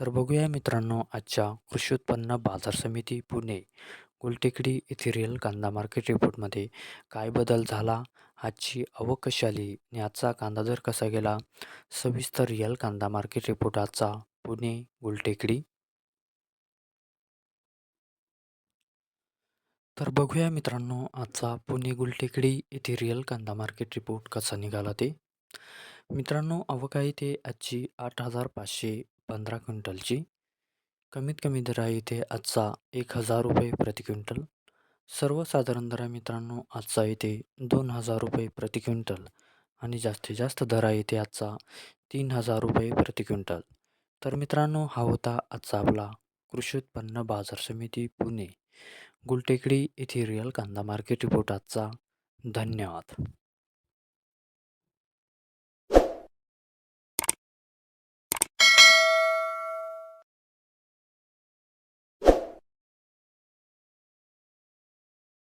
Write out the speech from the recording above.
तर बघूया मित्रांनो आजच्या कृषी उत्पन्न बाजार समिती पुणे गुलटेकडी येथे कांदा मार्केट रिपोर्टमध्ये काय बदल झाला? आजची आवक कशी आली? आणि आजचा कांदा दर कसा गेला? सविस्तर रिअल कांदा मार्केट रिपोर्ट आजचा पुणे गुलटेकडी. तर बघूया मित्रांनो आजचा पुणे गुलटेकडी येथे रिअल कांदा मार्केट रिपोर्ट कसा निघाला ते. मित्रांनो अवकाळी ते आजची आठ हजार पाचशे पंधरा क्विंटलची. कमीत कमी दर आहे इथे आजचा एक हजार रुपये प्रति क्विंटल. सर्वसाधारण दर आहे मित्रांनो आजचा इथे दोन हजार रुपये प्रति क्विंटल. आणि जास्तीत जास्त दर आहे इथे आजचा तीन हजार रुपये प्रति क्विंटल. तर मित्रांनो हा होता आजचा आपला कृषी उत्पन्न बाजार समिती पुणे. गुलटेकडी येथे रिअल कांदा मार्केट रिपोर्ट आजचा. धन्यवाद.